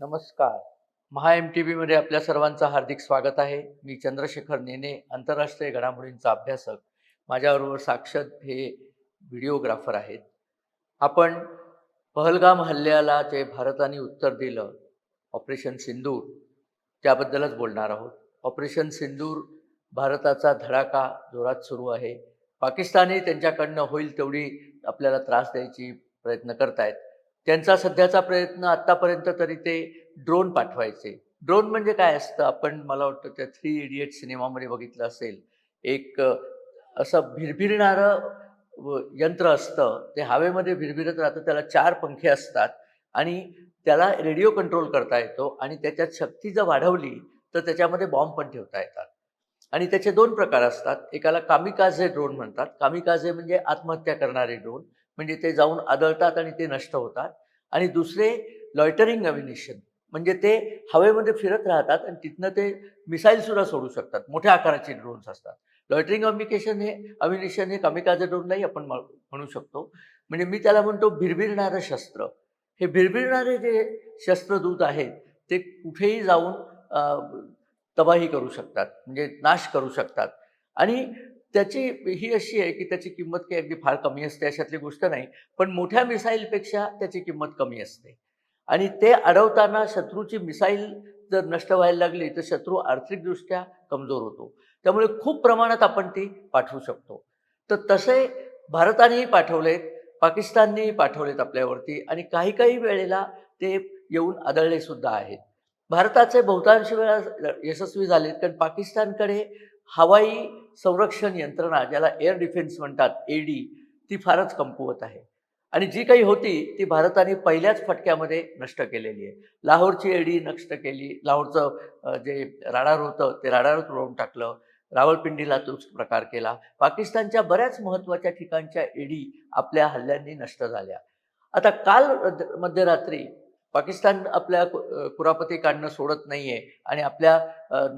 नमस्कार. महा M T व्हीमध्ये आपल्या सर्वांचं हार्दिक स्वागत आहे. मी चंद्रशेखर नेने आंतरराष्ट्रीय घडामोडींचा अभ्यासक. माझ्याबरोबर साक्षत हे व्हिडिओग्राफर आहेत. आपण पहलगाम हल्ल्याला जे भारताने उत्तर दिलं ऑपरेशन सिंदूर त्याबद्दलच बोलणार आहोत. ऑपरेशन सिंदूर भारताचा धडाका जोरात सुरू आहे. पाकिस्तानही त्यांच्याकडनं होईल तेवढी आपल्याला त्रास द्यायची प्रयत्न करतायत. त्यांचा सध्याचा प्रयत्न आत्तापर्यंत तरी ते ड्रोन पाठवायचे. ड्रोन म्हणजे काय असतं? आपण मला वाटतं त्या थ्री इडियट सिनेमामध्ये बघितलं असेल. एक असं भिरभिरणारं यंत्र असतं. ते हवेमध्ये भिरभिरत राहतं. त्याला चार पंखे असतात. आणि त्याला रेडिओ कंट्रोल करता येतो. आणि त्याच्यात शक्ती जर वाढवली तर त्याच्यामध्ये बॉम्ब पण ठेवता येतात. आणि त्याचे दोन प्रकार असतात. एकाला कामिकाझे ड्रोन म्हणतात. कामिकाझे म्हणजे आत्महत्या करणारे ड्रोन म्हणजे ते जाऊन आदळतात आणि ते नष्ट होतात. आणि दुसरे लॉयटरिंग अम्युनिशन म्हणजे ते हवेमध्ये फिरत राहतात आणि तिथनं ते मिसाईलसुद्धा सोडू शकतात. मोठ्या आकाराचे ड्रोन्स असतात. लॉयटरिंग अम्युनिकेशन हे अम्युनिशन हे कमी ड्रोन नाही आपण म्हणू शकतो. म्हणजे मी त्याला म्हणतो भिरभिरणारं शस्त्र. हे भिरभिरणारे जे शस्त्रदूत आहेत ते कुठेही जाऊन तबाही करू शकतात. म्हणजे नाश करू शकतात. आणि त्याची ही अशी आहे की त्याची किंमत काही अगदी फार कमी असते अशातली गोष्ट नाही पण मोठ्या मिसाईलपेक्षा त्याची किंमत कमी असते. आणि ते अडवताना शत्रूची मिसाईल जर नष्ट व्हायला लागली तर शत्रू आर्थिकदृष्ट्या कमजोर होतो. त्यामुळे खूप प्रमाणात आपण ती पाठवू शकतो. तर तसे भारतानेही पाठवलेत पाकिस्ताननेही पाठवलेत आपल्यावरती आणि काही काही वेळेला ते येऊन आदळले सुद्धा आहेत. भारताचे बहुतांश वेळा यशस्वी झालेत कारण पाकिस्तानकडे हवाई संरक्षण यंत्रणा ज्याला एअर डिफेन्स म्हणतात ए डी ती फारच कमकुवत आहे. आणि जी काही होती ती भारताने पहिल्याच फटक्यामध्ये नष्ट केलेली आहे. लाहोरची एडी नष्ट केली लाहोरचं जे राडार होतं ते राडारच उडवून टाकलं रावळपिंडीला तोच प्रकार केला. पाकिस्तानच्या बऱ्याच महत्त्वाच्या ठिकाणच्या एडी आपल्या हल्ल्यांनी नष्ट झाल्या. आता काल मध्यरात्री पाकिस्तान आपल्या कुरापती काढणं सोडत नाहीये आणि आपल्या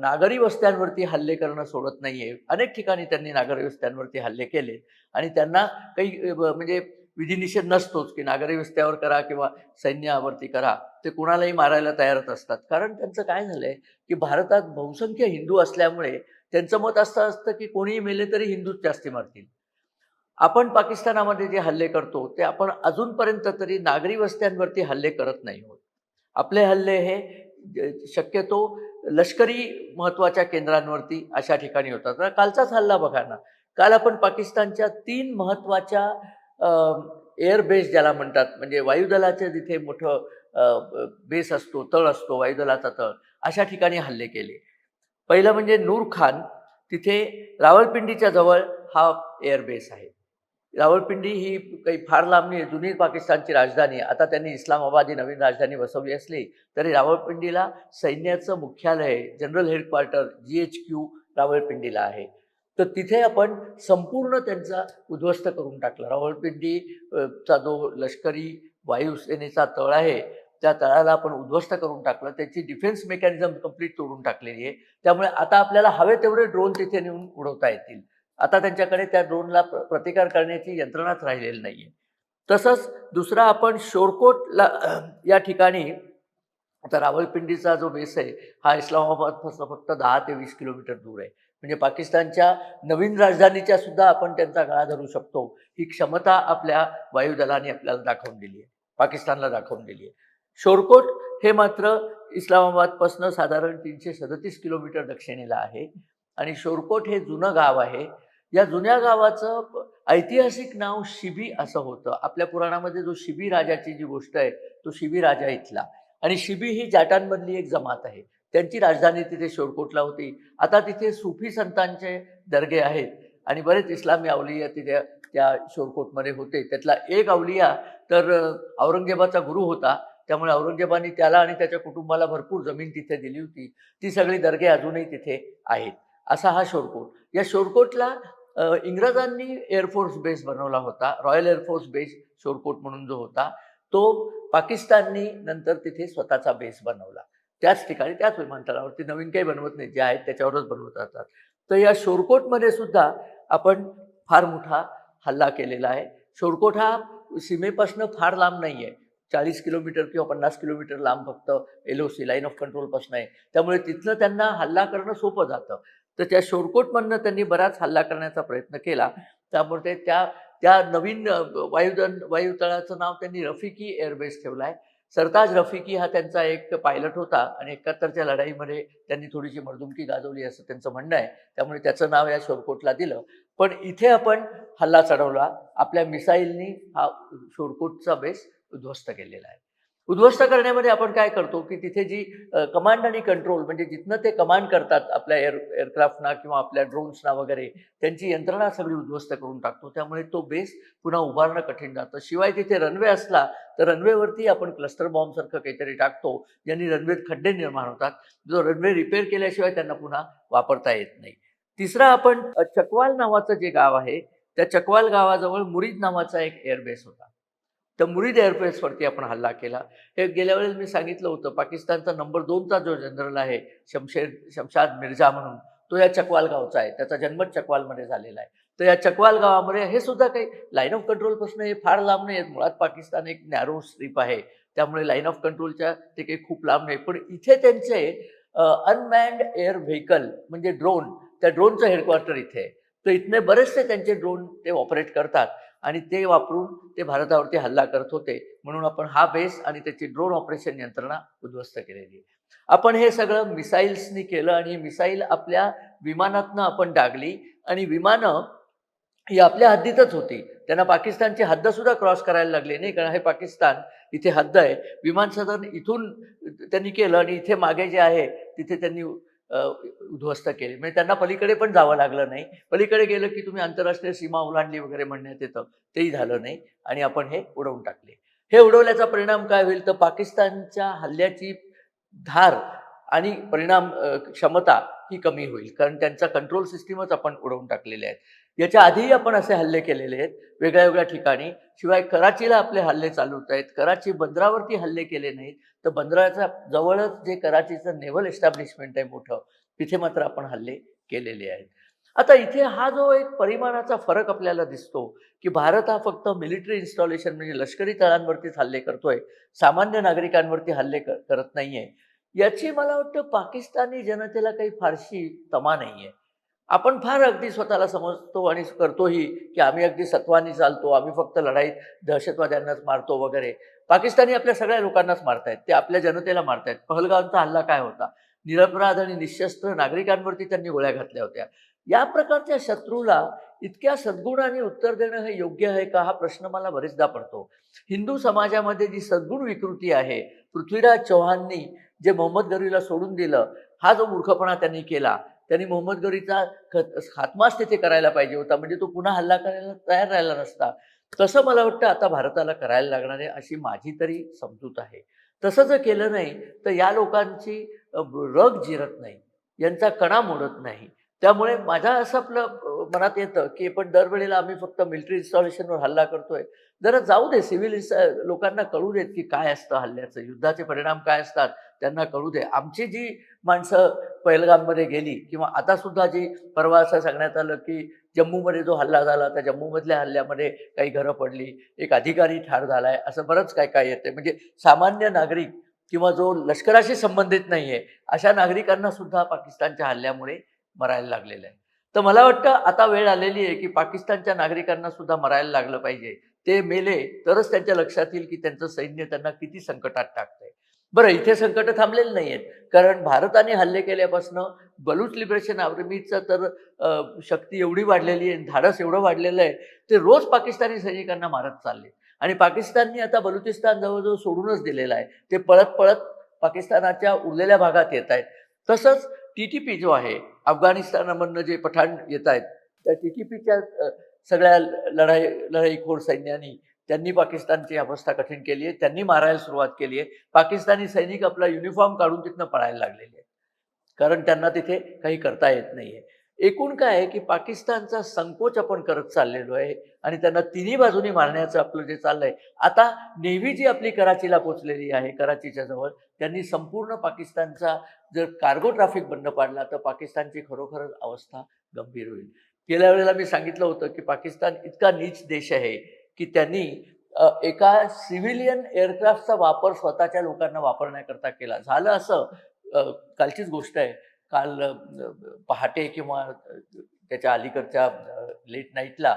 नागरी वस्त्यांवरती हल्ले करणं सोडत नाहीये. अनेक ठिकाणी त्यांनी नागरी वस्त्यांवरती हल्ले केले आणि त्यांना काही म्हणजे विधिनिषेध नसतोच की नागरी वस्त्यावर करा किंवा सैन्यावरती करा. ते कुणालाही मारायला तयारच असतात. कारण त्यांचं काय झालंय की भारतात बहुसंख्य हिंदू असल्यामुळे त्यांचं मत असं असतं की कोणीही मेले तरी हिंदूच जास्ती मारतील. आपण पाकिस्तानामध्ये जे हल्ले करतो ते आपण अजूनपर्यंत तरी नागरी वस्त्यांवरती हल्ले करत नाही आहोत. आपले हल्ले हे शक्यतो लष्करी महत्त्वाच्या केंद्रांवरती अशा ठिकाणी होतात. तर कालचाच हल्ला बघा ना. काल आपण पाकिस्तानच्या तीन महत्त्वाच्या एअरबेस ज्याला म्हणतात म्हणजे वायुदलाचे जिथे मोठं बेस असतो तळ असतो वायुदलाचा तळ अशा ठिकाणी हल्ले केले. पहिलं म्हणजे नूर खान तिथे रावळपिंडीच्या जवळ हा एअरबेस आहे. रावळपिंडी ही काही फार लांब नाही जुनी पाकिस्तानची राजधानी. आता त्यांनी इस्लामाबाद ही नवीन राजधानी बसवली असली तरी रावळपिंडीला सैन्याचं मुख्यालय general headquarter G H Q रावळपिंडीला आहे. तर तिथे आपण संपूर्ण त्यांचा उद्ध्वस्त करून टाकला. रावळपिंडी चा जो लष्करी वायुसेनेचा तळ आहे त्या तळाला आपण उद्ध्वस्त करून टाकलं. त्याची डिफेन्स मेकॅनिझम कंप्लीट तोडून टाकलेली आहे. त्यामुळे आता आपल्याला हवे तेवढे ड्रोन तिथे नेऊन उडवता येतील. आता त्यांच्याकडे त्या ड्रोनला प्रतिकार करण्याची यंत्रणाच राहिलेली नाही आहे तसंच दुसरा आपण शोरकोटला या ठिकाणी आता रावळपिंडीचा जो बेस आहे हा इस्लामाबादपासून फक्त दहा ते वीस किलोमीटर दूर आहे. म्हणजे पाकिस्तानच्या नवीन राजधानीच्या सुद्धा आपण त्यांचा गळा धरू शकतो. ही क्षमता आपल्या वायुदलाने आपल्याला दाखवून दिली आहे. पाकिस्तानला दाखवून दिली आहे. शोरकोट हे मात्र इस्लामाबादपासून साधारण तीनशे सदतीस किलोमीटर दक्षिणेला आहे. आणि शोरकोट हे जुनं गाव आहे. या जुन्या गावाचं ऐतिहासिक नाव शिबी असं होतं. आपल्या पुराणामध्ये जो शिबी राजाची जी गोष्ट आहे तो शिबी राजा इथला. आणि शिबी ही जाटांमधली एक जमात आहे. त्यांची राजधानी तिथे शोरकोटला होती. आता तिथे सुफी संतांचे दर्गे आहेत आणि बरेच इस्लामी अवलिया तिथे त्या शोरकोटमध्ये होते. त्यातला एक अवलिया तर औरंगजेबाचा गुरु होता. त्यामुळे औरंगजेबाने त्याला आणि त्याच्या कुटुंबाला भरपूर जमीन तिथे दिली होती. ती सगळी दर्गे अजूनही तिथे आहेत. असा हा शोरकोट. या शोरकोटला इंग्रजांनी एअरफोर्स बेस बनवला होता. रॉयल एअरफोर्स बेस शोरकोट म्हणून जो होता तो पाकिस्ताननी नंतर तिथे स्वतःचा बेस बनवला. त्याच ठिकाणी त्याच विमानतळावरती नवीन काही बनवत नाही जे आहेत त्याच्यावरच बनवत राहतात. तर या शोरकोटमध्ये सुद्धा आपण फार मोठा हल्ला केलेला आहे. शोरकोट हा सीमेपासून फार लांब नाही आहे चाळीस किलोमीटर किंवा पन्नास किलोमीटर लांब फक्त L O C line of कंट्रोलपासून आहे. त्यामुळे तिथलं त्यांना हल्ला करणं सोपं जातं. तर त्या शोरकोटमधनं त्यांनी बराच हल्ला करण्याचा प्रयत्न केला. त्यामुळे ते त्या त्या नवीन वायुदन वायुतळाचं नाव त्यांनी रफिकी एअरबेस ठेवलं आहे सरताज रफिकी हा त्यांचा एक पायलट होता आणि एकाहत्तरच्या लढाईमध्ये त्यांनी थोडीशी मर्दुमकी गाजवली असं त्यांचं म्हणणं आहे. त्यामुळे त्याचं नाव या शोरकोटला दिलं. पण इथे आपण हल्ला चढवला. आपल्या मिसाईलनी हा शोरकोटचा बेस उद्ध्वस्त केलेला आहे. उद्ध्वस्त करण्यामध्ये आपण काय करतो की तिथे जी कमांड आणि कंट्रोल म्हणजे जिथनं ते कमांड करतात आपल्या एअर एअरक्राफ्टना किंवा आपल्या ड्रोन्सना वगैरे त्यांची यंत्रणा सगळी उद्ध्वस्त करून टाकतो. त्यामुळे तो बेस पुन्हा उभारणं कठीण जातं. शिवाय तिथे रनवे असला तर रनवेवरती आपण क्लस्टर बॉम्बसारखं काहीतरी टाकतो ज्यांनी रनवेत खड्डे निर्माण होतात. जो रनवे रिपेअर केल्याशिवाय त्यांना पुन्हा वापरता येत नाही. तिसरा आपण चकवाल नावाचं जे गाव आहे त्या चकवाल गावाजवळ मुरीद नावाचा एक एअरबेस होता. तर मुरीद एअरबेसवरती आपण हल्ला केला. हे गेल्या वेळेस मी सांगितलं होतं पाकिस्तानचा नंबर दोनचा जो जनरल आहे शमशेर शमशाद मिर्झा म्हणून तो या चकवाल गावचा आहे. त्याचा जन्मच चकवालमध्ये झालेला आहे. तर या चकवाल गावामध्ये हे सुद्धा काही लाईन ऑफ कंट्रोलपासून हे फार लांब नाही आहेत. मुळात पाकिस्तान एक नॅरो स्ट्रीप आहे. त्यामुळे लाईन ऑफ कंट्रोलच्या ते काही खूप लांब नाही. पण इथे त्यांचे अनमॅन्ड एअर व्हेकल म्हणजे ड्रोन त्या ड्रोनचं हेडक्वार्टर इथे आहे. तर इथने बरेचसे त्यांचे ड्रोन ते ऑपरेट करतात. आणि ते वापरून ते भारतावरती हल्ला करत होते. म्हणून आपण हा बेस आणि त्याची ड्रोन ऑपरेशन यंत्रणा उद्ध्वस्त केलेली आहे. आपण हे सगळं मिसाईल्सनी केलं आणि ही मिसाईल आपल्या विमानातनं आपण डागली आणि विमानं ही आपल्या हद्दीतच होती. त्यांना पाकिस्तानची हद्दसुद्धा क्रॉस करायला लागली नाही कारण हे पाकिस्तान इथे हद्द आहे. विमान सदन इथून त्यांनी केलं आणि इथे मागे जे आहे तिथे त्यांनी उद्ध्वस्त केले. म्हणजे त्यांना पलीकडे पण जावं लागलं नाही. पलीकडे गेलं की तुम्ही आंतरराष्ट्रीय सीमा ओलांडली वगैरे म्हणण्यात येतं. तेही झालं नाही आणि आपण हे उडवून टाकले. हे उडवल्याचा परिणाम काय होईल? तर पाकिस्तानच्या हल्ल्याची धार आणि परिणाम क्षमता ही कमी होईल. कारण त्यांचा कंट्रोल सिस्टीमच आपण उडवून टाकलेले आहेत. याच्या आधीही आपण असे हल्ले केलेले आहेत वेगळ्या वेगळ्या ठिकाणी. शिवाय कराचीला आपले हल्ले चालू आहेत. कराची बंदरावरती हल्ले केले नाहीत. तर बंदराच्या जवळच जे कराचीचं नेव्हल एस्टॅब्लिशमेंट आहे मोठं तिथे मात्र आपण हल्ले केलेले आहेत. आता इथे हा जो एक परिमाणाचा फरक आपल्याला दिसतो की भारत हा फक्त मिलिटरी इन्स्टॉलेशन म्हणजे लष्करी तळांवरतीच हल्ले करतोय सामान्य नागरिकांवरती हल्ले कर करत नाहीये. याची मला वाटतं पाकिस्तानी जनतेला काही फारशी तमा नाहीये. आपण फार अगदी स्वतःला समजतो आणि करतोही की आम्ही अगदी सत्वानी चालतो आम्ही फक्त लढाईत दहशतवाद्यांनाच मारतो वगैरे. पाकिस्तानी आपल्या सगळ्या लोकांनाच मारतायत ते आपल्या जनतेला मारतायत. पहलगावचा हल्ला काय होता? निरपराध आणि निशस्त्र नागरिकांवरती त्यांनी गोळ्या घातल्या होत्या. या प्रकारच्या शत्रूला इतक्या सद्गुणाने उत्तर देणं हे योग्य आहे का? हा प्रश्न मला बरेचदा पडतो. हिंदू समाजामध्ये जी सद्गुण विकृती आहे पृथ्वीराज चौहाननी जे मोहम्मद गरीला सोडून दिलं हा जो मूर्खपणा त्यांनी केला त्यांनी मोहम्मद गौरीचा ख- तिथे करायला पाहिजे होता. म्हणजे तो पुन्हा हल्ला करायला तयार राहिला नसता. तसं मला वाटतं आता भारताला करायला लागणार आहे अशी माझी तरी समजूत आहे. तसं जर केलं नाही तर या लोकांची रग जिरत नाही. यांचा कणा मोडत नाही. त्यामुळे माझ्या असं आपलं मनात येतं की पण दरवेळेला आम्ही फक्त मिलिटरी इन्स्टॉलेशनवर हल्ला करतोय. जरा जाऊ दे सिव्हिल लोकांना कळू देत की काय असतं हल्ल्याचं. युद्धाचे परिणाम काय असतात? त्यांना कळू दे. आमची जी माणसं पैलगाममध्ये गेली किंवा आता सुद्धा जी परवा असं सांगण्यात आलं की जम्मूमध्ये जो हल्ला झाला त्या जम्मूमधल्या हल्ल्यामध्ये काही घरं पडली एक अधिकारी ठार झालाय असं बरंच काय काय येते म्हणजे सामान्य नागरिक किंवा जो लष्कराशी संबंधित नाही आहे अशा नागरिकांना सुद्धा पाकिस्तानच्या हल्ल्यामुळे मरायला लागलेलं आहे. तर मला वाटतं आता वेळ आलेली आहे की पाकिस्तानच्या नागरिकांना सुद्धा मरायला लागलं पाहिजे. ते मेले तरच त्यांच्या लक्षात येईल की त्यांचं सैन्य त्यांना किती संकटात टाकतंय. बरं इथे संकट थांबलेले नाही आहेत कारण भारताने हल्ले केल्यापासून बलूच लिबरेशन आर्मीचा तर शक्ती एवढी वाढलेली आहे धाडस एवढं वाढलेलं आहे ते रोज पाकिस्तानी सैनिकांना मारत चालले. आणि पाकिस्तानने आता बलुचिस्तान जवळजवळ सोडूनच दिलेलं आहे. ते पळत पळत पाकिस्तानाच्या उरलेल्या भागात येत आहेत. तसंच टी टी पी जो आहे अफगाणिस्तानामधनं जे पठाण येत आहेत त्या टी टी पीच्या सगळ्या लढाई लढाईखोर सैन्यानी त्यांनी पाकिस्तानची अवस्था कठीण केली आहे त्यांनी मारायला सुरुवात केली आहे. पाकिस्तानी सैनिक आपला युनिफॉर्म काढून तिथनं पळायला लागलेले आहेत. कारण त्यांना तिथे काही करता येत नाहीये. एकूण काय आहे की पाकिस्तानचा संकोच आपण करत चाललेलो आहे आणि त्यांना तिन्ही बाजूनी मारण्याचं आपलं जे चाललंय आता नेव्ही जी आपली कराचीला पोचलेली आहे कराचीच्या जवळ त्यांनी संपूर्ण पाकिस्तानचा जर कार्गो ट्रॅफिक बंद पाडला तर पाकिस्तानची खरोखरच अवस्था गंभीर होईल. गेल्या वेळेला मी सांगितलं होतं की पाकिस्तान इतका नीच देश आहे की त्यांनी एका सिव्हिलियन एअरक्राफ्टचा वापर स्वतःच्या लोकांना वापरण्याकरता केला. झालं असं कालचीच गोष्ट आहे. काल पहाटे किंवा त्याच्या अलीकडच्या लेट नाईटला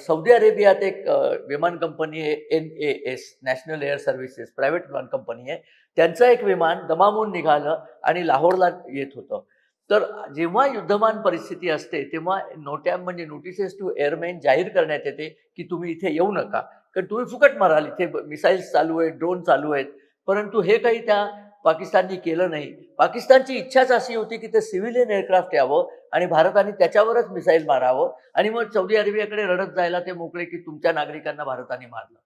सौदी अरेबियात एक विमान कंपनी आहे N A S national air services private विमान कंपनी आहे. त्यांचं एक विमान दमामून निघालं आणि लाहोरला येत होतं. तर जेव्हा युद्धमान परिस्थिती असते तेव्हा नोट्या म्हणजे नोटिसेस टू एअरमॅन जाहीर करण्यात येते की तुम्ही इथे येऊ नका. कारण तुम्ही फुकट माराल इथे मिसाईल्स चालू आहेत ड्रोन चालू आहेत. परंतु हे काही त्या पाकिस्ताननी केलं नाही. पाकिस्तानची इच्छाच अशी होती की ते सिव्हिलियन एअरक्राफ्ट यावं आणि भारताने त्याच्यावरच मिसाईल मारावं. आणि मग सौदी अरेबियाकडे रडत जायला ते मोकळे की तुमच्या नागरिकांना भारताने मारलं.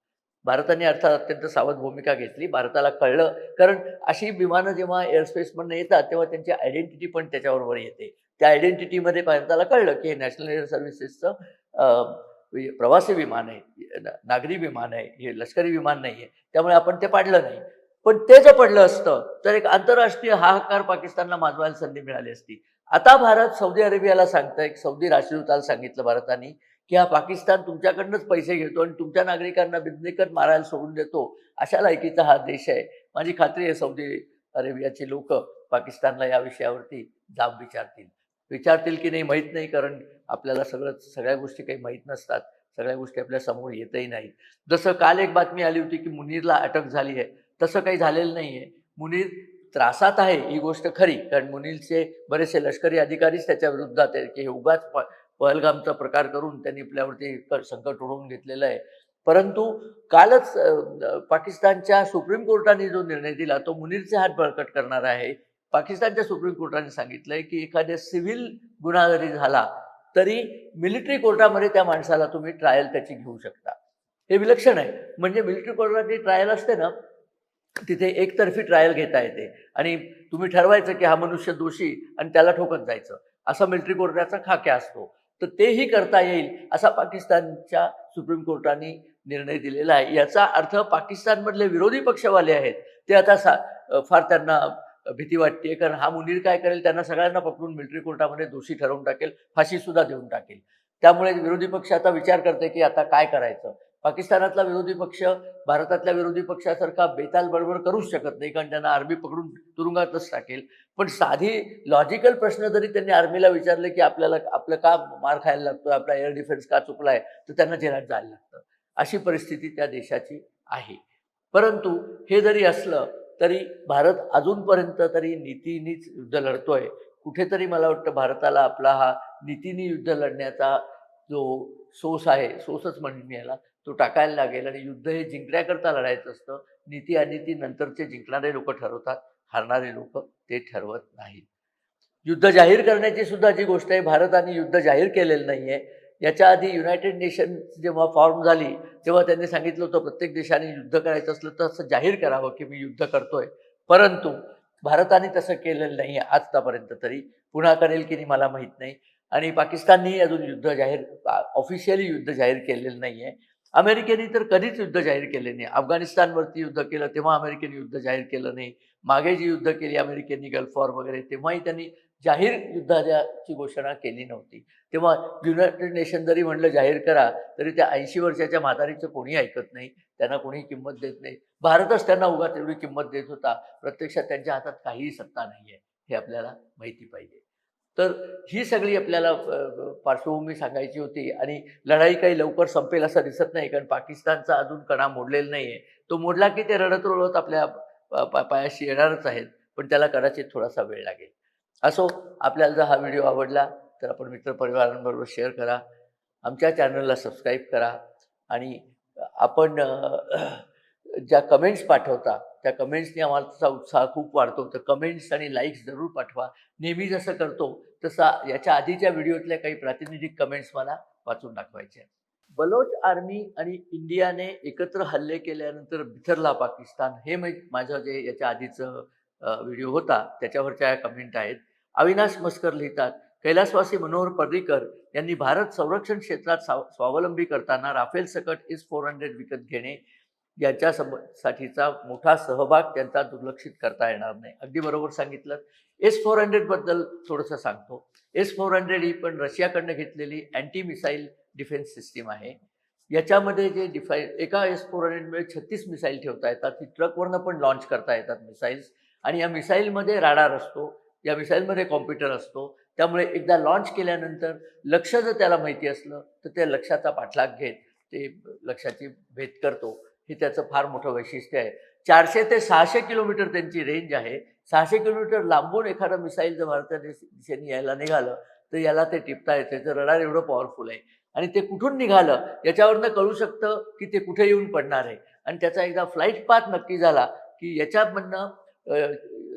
भारताने अर्थात अत्यंत सावध भूमिका घेतली. भारताला कळलं. कारण अशी विमानं जेव्हा एअरस्पेसमधनं येतात तेव्हा त्यांची आयडेंटिटी पण त्याच्याबरोबर येते. त्या आयडेंटिटीमध्ये भारताला कळलं की हे नॅशनल एअर सर्व्हिसेसचं प्रवासी विमान आहे नागरी विमान आहे हे लष्करी विमान नाही आहे त्यामुळे आपण ते पाडलं नाही. पण ते जर पडलं असतं तर एक आंतरराष्ट्रीय हाहाकार पाकिस्तानला माजवायला संधी मिळाली असती. आता भारत सौदी अरेबियाला सांगतं एक सौदी राजदूताला सांगितलं भारताने की हा पाकिस्तान तुमच्याकडनंच पैसे घेतो आणि तुमच्या नागरिकांना बिनदेखत मारायला सोडून देतो अशा लायकीचा हा देश आहे. माझी खात्री आहे सौदी अरेबियाची लोक पाकिस्तानला या विषयावरती जाब विचारतील. विचारतील की नाही माहीत नाही कारण आपल्याला सगळं सगळ्या गोष्टी काही माहीत नसतात. सगळ्या गोष्टी आपल्यासमोर येतही नाही जसं काल एक बातमी आली होती की मुनीरला अटक झाली आहे तसं काही झालेलं नाही आहे. मुनीर त्रासात आहे ही गोष्ट खरी कारण मुनीरचे बरेचसे लष्करी अधिकारीच त्याच्या विरुद्धात आहेत की हे उगाच प पहलगामचा प्रकार करून त्यांनी आपल्यावरती संकट ओढवून घेतलेलं आहे. परंतु कालच पाकिस्तानच्या सुप्रीम कोर्टाने जो निर्णय दिला तो मुनीरचे हात बळकट करणार आहे. पाकिस्तानच्या सुप्रीम कोर्टाने सांगितलंय की एखाद्या सिव्हिल गुन्हा जरी झाला तरी मिलिटरी कोर्टामध्ये त्या माणसाला तुम्ही ट्रायल त्याची घेऊ शकता. हे विलक्षण आहे. म्हणजे मिलिटरी कोर्टाची ट्रायल असते ना तिथे एकतर्फी ट्रायल घेता येते. आणि तुम्ही ठरवायचं की हा मनुष्य दोषी आणि त्याला ठोकत जायचं. असा मिलिटरी कोर्टाचा खाक्या असतो. तर तेही करता येईल असा पाकिस्तानच्या सुप्रीम कोर्टाने निर्णय दिलेला आहे. याचा अर्थ पाकिस्तानमधले विरोधी पक्षवाले आहेत ते आता सा फार त्यांना भीती वाटते कारण हा मुनीर काय करेल? त्यांना सगळ्यांना पकडून मिलिटरी कोर्टामध्ये दोषी ठरवून टाकेल फाशी सुद्धा देऊन टाकेल. त्यामुळे विरोधी पक्ष आता विचार करते की आता काय करायचं? पाकिस्तानातला विरोधी पक्ष भारतातल्या विरोधी पक्षासारखा बेताल बरोबर करूच शकत नाही कारण त्यांना आर्मी पकडून तुरुंगातच टाकेल. पण साधी लॉजिकल प्रश्न जरी त्यांनी आर्मीला विचारले की आपल्याला आपलं का मार खायला लागतो आपला एअर डिफेन्स का चुकलाय तर त्यांना जेलात जायला लागतं. अशी परिस्थिती त्या देशाची आहे. परंतु हे जरी असलं तरी भारत अजूनपर्यंत तरी नीतीनीच युद्ध लढतोय. कुठेतरी मला वाटतं भारताला आपला हा नीतीनी युद्ध लढण्याचा जो सोस आहे सोसच म्हणून याला तो टाकायला लागेल आणि युद्ध हे जिंकण्याकरता लढायचं असतं. नीती अनिती नंतरचे जिंकणारे लोक ठरवतात हारणारे लोक ते ठरवत नाहीत. युद्ध जाहीर करण्याची सुद्धा जी गोष्ट आहे भारताने युद्ध जाहीर केलेलं नाही आहे याच्या आधी युनायटेड नेशन जेव्हा फॉर्म झाली तेव्हा त्यांनी सांगितलं होतं प्रत्येक देशाने युद्ध करायचं असलं तर असं जाहीर करावं की मी युद्ध करतोय. परंतु भारताने तसं केलेलं नाही आहे आजतापर्यंत तरी. पुन्हा करेल की नाही मला माहीत नाही. आणि पाकिस्ताननेही अजून युद्ध जाहीर ऑफिशियली युद्ध जाहीर केलेलं नाही आहे अमेरिकेने तर कधीच युद्ध जाहीर केले नाही. अफगाणिस्तानवरती युद्ध केलं तेव्हा अमेरिकेने युद्ध जाहीर केलं नाही. मागे जी युद्ध केली अमेरिकेने गल्फ वॉर वगैरे तेव्हाही त्यांनी जाहीर युद्धाची घोषणा केली नव्हती. तेव्हा युनायटेड नेशन जरी म्हणलं जाहीर करा तरी त्या ऐंशी वर्षाच्या म्हातारीचं कोणी ऐकत नाही. त्यांना कोणी किंमत देत नाही. भारतच त्यांना उगा तेवढी किंमत देत होता. प्रत्यक्षात त्यांच्या हातात काहीही सत्ता नाही आहे हे आपल्याला माहिती पाहिजे. तर ही सगळी आपल्याला पार्श्वभूमी सांगायची होती आणि लढाई काही लवकर संपेल असं दिसत नाही कारण पाकिस्तानचा अजून कणा मोडलेला नाही आहे तो मोडला की ते रडत रडत आपल्या पायाशी येणारच आहेत पण त्याला कदाचित थोडासा वेळ लागेल. असो आपल्याला जर हा व्हिडिओ आवडला तर आपण मित्रपरिवारांबरोबर शेअर करा. आमच्या चॅनलला सबस्क्राईब करा आणि आपण ज्या कमेंट्स पाठवता त्या कमेंट्सनी आम्हाला उत्साह खूप वाढतो. तर कमेंट्स आणि लाईक्स जरूर पाठवा. नेहमी जसं करतो तसा याच्या आधीच्या व्हिडिओतल्या काही प्रातिनिधिक कमेंट्स मला वाचून दाखवायचे बलोच आर्मी आणि इंडियाने एकत्र हल्ले केल्यानंतर बिथरला पाकिस्तान. हे मै माझं जे याच्या आधीचं व्हिडिओ होता त्याच्यावरच्या कमेंट आहेत. अविनाश मस्कर लिहितात कैलासवासी मनोहर पर्रीकर यांनी भारत संरक्षण क्षेत्रात स्वावलंबी करताना राफेल सकट एस फोर हंड्रेड विकत घेणे याच्या सम साठीचा मोठा सहभाग त्यांचा दुर्लक्षित करता येणार नाही. अगदी बरोबर सांगितलं एस फोर हंड्रेडबद्दल थोडंसं सांगतो. एस फोर हंड्रेड ही पण रशियाकडनं घेतलेली अँटी मिसाईल डिफेन्स सिस्टीम आहे. याच्यामध्ये जे डिफाय एका एस फोर हंड्रेडमुळे छत्तीस मिसाईल ठेवता येतात. ती ट्रकवरनं पण लॉन्च करता येतात मिसाईल्स. आणि या मिसाईलमध्ये राडार असतो. या मिसाईलमध्ये कॉम्प्युटर असतो. त्यामुळे एकदा लॉन्च केल्यानंतर लक्ष जर त्याला माहिती असलं तर त्या लक्षाचा पाठलाग घेत ते लक्षाची भेद करतो. हे त्याचं फार मोठं वैशिष्ट्य आहे. चारशे ते सहाशे किलोमीटर त्यांची रेंज आहे. सहाशे किलोमीटर लांबून एखादं मिसाईल जर भारताच्या दिशेने यायला निघालं तर याला ते टिपता येते. तर रडार एवढं पॉवरफुल आहे. आणि ते कुठून निघालं याच्यावरनं कळू शकतं की ते कुठे येऊन पडणार आहे. आणि त्याचा एकदा फ्लाईट पाथ नक्की झाला की याच्यामधनं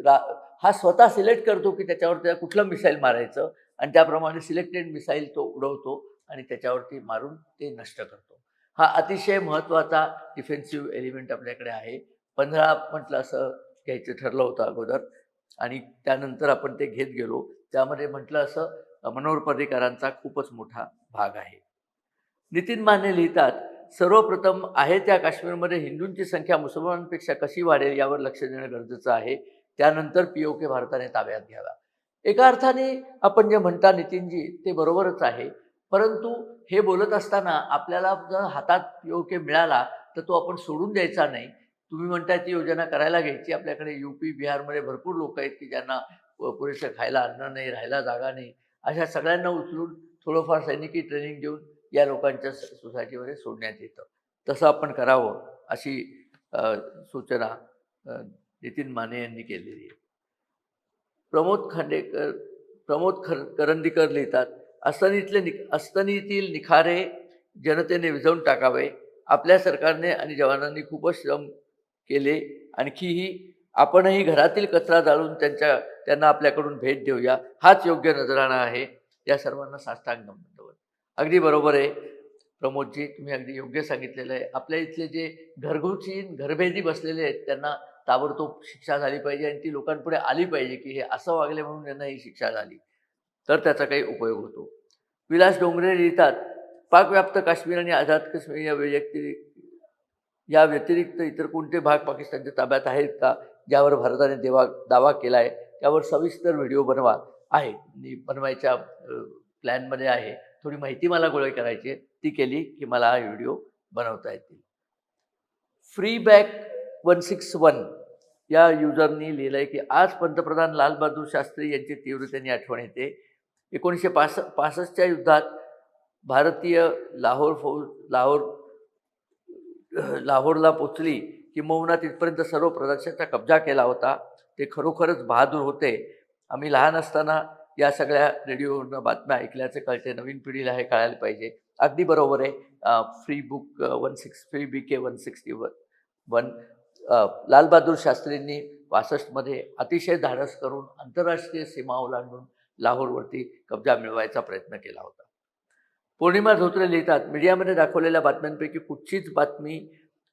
रा- हा स्वतः सिलेक्ट करतो की त्याच्यावर त्या कुठलं मिसाईल मारायचं. आणि त्याप्रमाणे सिलेक्टेड मिसाईल तो उडवतो आणि त्याच्यावरती मारून ते नष्ट करतो. हा अतिशय महत्त्वाचा डिफेन्सिव्ह एलिमेंट आपल्याकडे आहे. पंधरा म्हटलं असं घ्यायचं ठरलं होतं अगोदर. आणि त्यानंतर आपण ते घेत गेलो. त्यामध्ये म्हटलं असं मनोहर पर्रीकरांचा खूपच मोठा भाग आहे. नितीन माने लिहितात सर्वप्रथम आहे त्या काश्मीरमध्ये हिंदूंची संख्या मुसलमानांपेक्षा कशी वाढेल यावर लक्ष देणं गरजेचं आहे. त्यानंतर पी ओ के भारताने ताब्यात घ्यावा. एका अर्थाने आपण जे म्हणता नितीनजी ते बरोबरच आहे. परंतु हे बोलत असताना आपल्याला जर हातात योग्य मिळाला तर तो आपण सोडून द्यायचा नाही. तुम्ही म्हणताय ती योजना करायला घ्यायची. आपल्याकडे यू पी बिहारमध्ये भरपूर लोक आहेत की ज्यांना पुरेसं खायला अन्न नाही राहायला जागा नाही. अशा सगळ्यांना उचलून थोडंफार सैनिकी ट्रेनिंग देऊन या लोकांच्या सोसायटीमध्ये सोडण्यात येतं. तसं आपण करावं अशी सूचना नितीन माने यांनी केलेली आहे. प्रमोद खांडेकर प्रमोद खर करंदीकर लिहितात अस्तनीतले नि अस्तनीतील निखारे जनतेने विझवून टाकावे आपल्या सरकारने आणि जवानांनी खूपच श्रम केले. आणखीही आपणही घरातील कचरा जाळून त्यांच्या त्यांना आपल्याकडून भेट देऊया. हाच योग्य नजराणा आहे. या सर्वांना साष्टांग नमन अगदी बरोबर आहे. प्रमोदजी तुम्ही अगदी योग्य सांगितलेलं आहे. आपल्या इथले जे घरगुती घरभेदी बसलेले आहेत त्यांना ताबडतोब शिक्षा झाली पाहिजे आणि ती लोकांपुढे आली पाहिजे की हे असं वागले म्हणून त्यांना ही शिक्षा झाली. तर त्याचा काही उपयोग होतो. विलास डोंगरे लिहितात पाकव्याप्त काश्मीर आणि आझाद काश्मीर या व्यतिरिक्त या व्यतिरिक्त इतर कोणते भाग पाकिस्तानच्या ताब्यात आहेत का ज्यावर भारताने देवा दावा केला आहे त्यावर सविस्तर व्हिडिओ बनवा आहे. मी बनवायच्या प्लॅनमध्ये आहे. थोडी माहिती मला गोळा करायची आहे ती केली की मला हा व्हिडिओ बनवता येतील. Free back one six one या युजरनी लिहिलं आहे की आज पंतप्रधान लालबहादूर शास्त्री यांची तीव्रतेने आठवण येते. एकोणीसशे पास पासष्टच्या युद्धात भारतीय लाहोर फौज लाहोर लाहोरला पोचली की मौना तिथपर्यंत सर्व प्रदेशाचा कब्जा केला होता. ते खरोखरच बहादूर होते. आम्ही लहान असताना या सगळ्या रेडिओवरनं बातम्या ऐकल्याचं कळते. नवीन पिढीला हे कळायला पाहिजे. अगदी बरोबर आहे. Free book one six free B K one sixty one one Lal Bahadur शास्त्रींनी पासष्टमध्ये अतिशय धाडस करून आंतरराष्ट्रीय सीमा ओलांडून लाहोरवरती कब्जा मिळवायचा प्रयत्न केला होता. पौर्णिमा धोत्रे लिहितात मीडियामध्ये दाखवलेल्या बातम्यांपैकी कुठचीच बातमी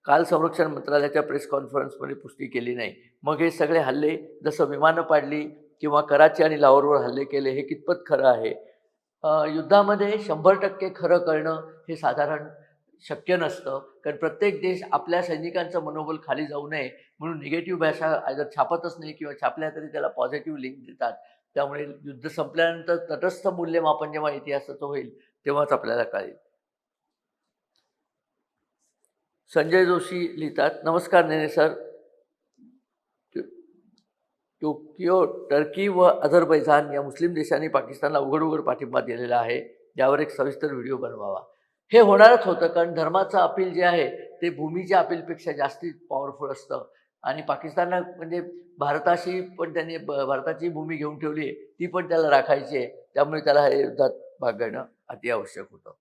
काल संरक्षण मंत्रालयाच्या प्रेस कॉन्फरन्समध्ये पुष्टी केली नाही. मग हे सगळे हल्ले जसं विमानं पाडली किंवा कराची आणि लाहोरवर हल्ले केले हे कितपत खरं आहे? युद्धामध्ये शंभर टक्के खरं करणं हे साधारण शक्य नसतं कारण प्रत्येक देश आपल्या सैनिकांचं मनोबल खाली जाऊ नये म्हणून निगेटिव्ह भाषा आयदर छापतच नाही किंवा छापल्या तरी त्याला पॉझिटिव्ह लिंक देतात. त्यामुळे युद्ध संपल्यानंतर तटस्थ मूल्यमापन जेव्हा इतिहासाचं होईल तेव्हाच आपल्याला कळेल. संजय जोशी लिहितात नमस्कार नेने सर. टोकियो टर्की व अझरबैजान या मुस्लिम देशांनी पाकिस्तानला उघड उघड पाठिंबा दिलेला आहे यावर एक सविस्तर व्हिडिओ बनवावा. हे होणारच होतं कारण धर्माचं अपील जे आहे ते भूमीच्या अपीलपेक्षा जास्ती पॉवरफुल असतं. आणि पाकिस्तानला म्हणजे भारताशी पण त्यांनी ब- भारताची भूमी घेऊन ठेवली आहे ती पण त्याला राखायची आहे. त्यामुळे त्याला हे युद्धात भाग घेणं अति आवश्यक होतं.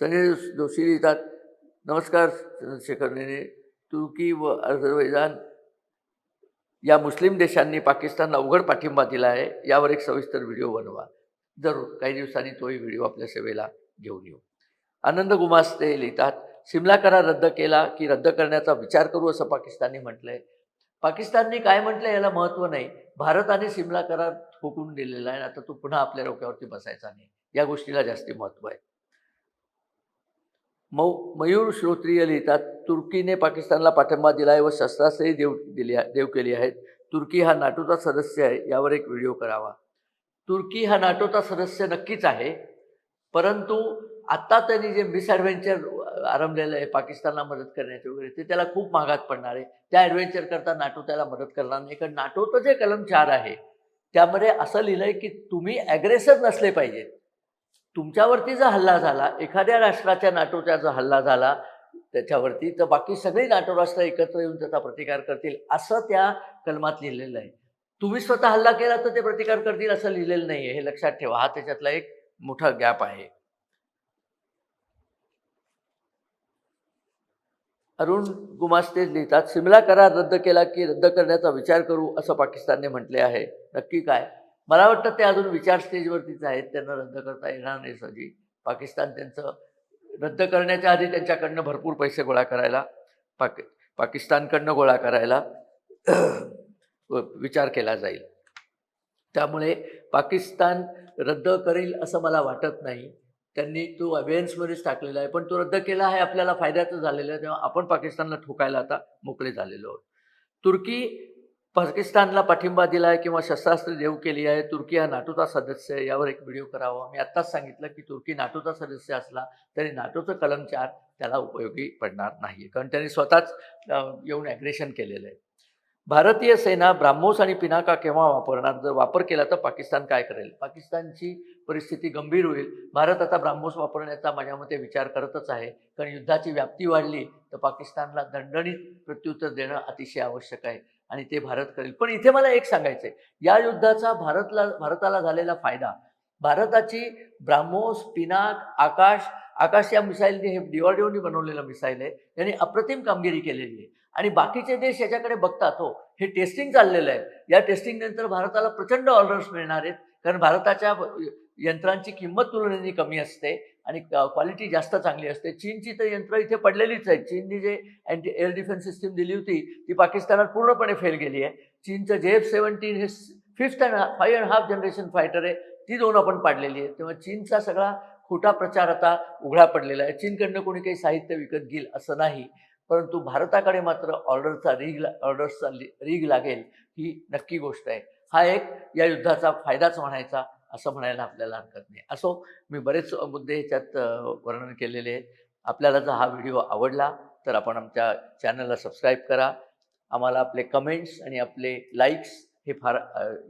संजय जोशी लिहितात नमस्कार चंद्रशेखर नेने तुर्की व अझरबैजान या मुस्लिम देशांनी पाकिस्तानला अवघड पाठिंबा दिला आहे यावर एक सविस्तर व्हिडिओ बनवा. जरूर काही दिवसांनी तोही व्हिडिओ आपल्या सेवेला घेऊन येऊ. आनंद गुमास्ते लिहितात शिमला करार रद्द केला की रद्द करण्याचा विचार करू असं पाकिस्तानने म्हटलंय. पाकिस्तानने काय म्हटलं याला महत्त्व नाही. भारताने शिमला करार ठोकून दिलेला आहे आता तो पुन्हा आपल्या डोक्यावरती बसायचा नाही. या गोष्टीला जास्ती महत्त्व आहे. मौ मयूर श्रोत्रिय लिहितात तुर्कीने पाकिस्तानला पाठिंबा दिला आहे व शस्त्रास्त्रही देव दिली आहे- देव केली आहेत. तुर्की हा नाटोचा सदस्य आहे यावर एक व्हिडिओ करावा. तुर्की हा नाटोचा सदस्य नक्कीच आहे परंतु आत्ता त्यांनी जे मिसॲडव्हेंचर आरंभलेलं आहे पाकिस्तानला मदत करण्याचे वगैरे ते त्याला खूप महागात पडणार आहे. त्या ॲडव्हेंचर करता नाटो त्याला मदत करणार नाही. कारण नाटोचं जे कलम चार आहे त्यामध्ये असं लिहिलं आहे की तुम्ही ॲग्रेसर नसले पाहिजेत तुमच्यावरती जर हल्ला झाला एखाद्या राष्ट्राच्या नाटोचा जर हल्ला झाला त्याच्यावरती तर बाकी सगळी नाटो राष्ट्र एकत्र येऊन त्याचा प्रतिकार करतील असं त्या कलमात लिहिलेलं आहे. तुम्ही स्वतः हल्ला केला तर ते प्रतिकार करतील असं लिहिलेलं नाही आहे हे लक्षात ठेवा. हा त्याच्यातला एक मोठा गॅप आहे. अरुण गुमास्ते लिहितात सिमला करार रद्द केला की रद्द करण्याचा विचार करू असं पाकिस्तानने म्हटले आहे. नक्की काय? मला वाटतं ते अजून विचार स्टेजवरतीच आहेत. त्यांना रद्द करता येणार नाही सजी. पाकिस्तान त्यांचं रद्द करण्याच्या आधी त्यांच्याकडनं भरपूर पैसे गोळा करायला पाक पाकिस्तानकडनं गोळा करायला विचार केला जाईल. त्यामुळे पाकिस्तान रद्द करेल असं मला वाटत नाही. त्यांनी तो अवेन्समध्येच टाकलेला आहे. पण तो रद्द केला आहे आपल्याला फायद्याचं झालेलं आहे. तेव्हा आपण पाकिस्तानला ठोकायला आता मोकळे झालेलो आहोत. तुर्की पाकिस्तानला पाठिंबा दिला आहे किंवा शस्त्रास्त्र देऊ केली आहे. तुर्की हा नाटोचा सदस्य आहे. यावर एक व्हिडिओ करावा. मी आत्ताच सांगितलं की तुर्की नाटोचा सदस्य असला तरी नाटोचं कलम चार त्याला उपयोगी पडणार नाही कारण त्यांनी स्वतःच येऊन ॲग्रेशन केलेलं आहे. भारतीय सेना ब्राह्मोस आणि पिनाका केव्हा वापरणार? जर वापर केला तर पाकिस्तान काय करेल? पाकिस्तानची परिस्थिती गंभीर होईल. भारत आता ब्राह्मोस वापरण्याचा माझ्या मते विचार करतच आहे. कारण युद्धाची व्याप्ती वाढली तर पाकिस्तानला दणदणीत प्रत्युत्तर देणं अतिशय आवश्यक आहे. आणि ते भारत करेल. पण इथे मला एक सांगायचं आहे या युद्धाचा भारतला भारताला झालेला फायदा. भारताची ब्राह्मोस पिनाक आकाश आकाश या मिसाईलने हे डीआरडीओनी बनवलेलं मिसाईल आहे. यांनी अप्रतिम कामगिरी केलेली आहे. आणि बाकीचे देश याच्याकडे बघतात हो हे टेस्टिंग चाललेलं आहे. या टेस्टिंग नंतर भारताला प्रचंड ऑर्डर्स मिळणार आहेत कारण भारताच्या यंत्रांची किंमत तुलनेने कमी असते आणि क्वालिटी जास्त चांगली असते. चीनची तर यंत्र इथे पडलेलीच आहेत. चीननी जे अँटी एअर डिफेन्स सिस्टीम दिली होती ती पाकिस्तानात पूर्णपणे फेल गेली आहे. चीनचं जे एफ सेवन्टीन हे fifth and five and half generation fighter आहे. ती दोन आपण पाडलेली आहे तेव्हा चीनचा सगळा खोटा प्रचार आता उघडा पडलेला आहे. चीनकडनं कोणी काही साहित्य विकत घेईल असं नाही. परंतु भारताकडे मात्र ऑर्डरचा रीग ऑर्डर्सचा रीग लागेल ही नक्की गोष्ट आहे. हा एक या युद्धाचा फायदाच म्हणायचा असं म्हणायला आपल्याला हरकत नाही. असो मी बरेच मुद्दे ह्याच्यात वर्णन केलेले आहेत. आपल्याला जर हा व्हिडिओ आवडला तर आपण आमच्या चॅनलला सबस्क्राईब करा. आम्हाला आपले कमेंट्स आणि आपले लाईक्स हे फार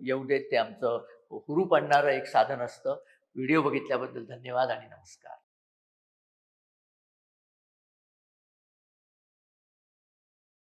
येऊ देत. ते आमचं हुरूप आणणारं एक साधन असतं. व्हिडिओ बघितल्याबद्दल धन्यवाद आणि नमस्कार.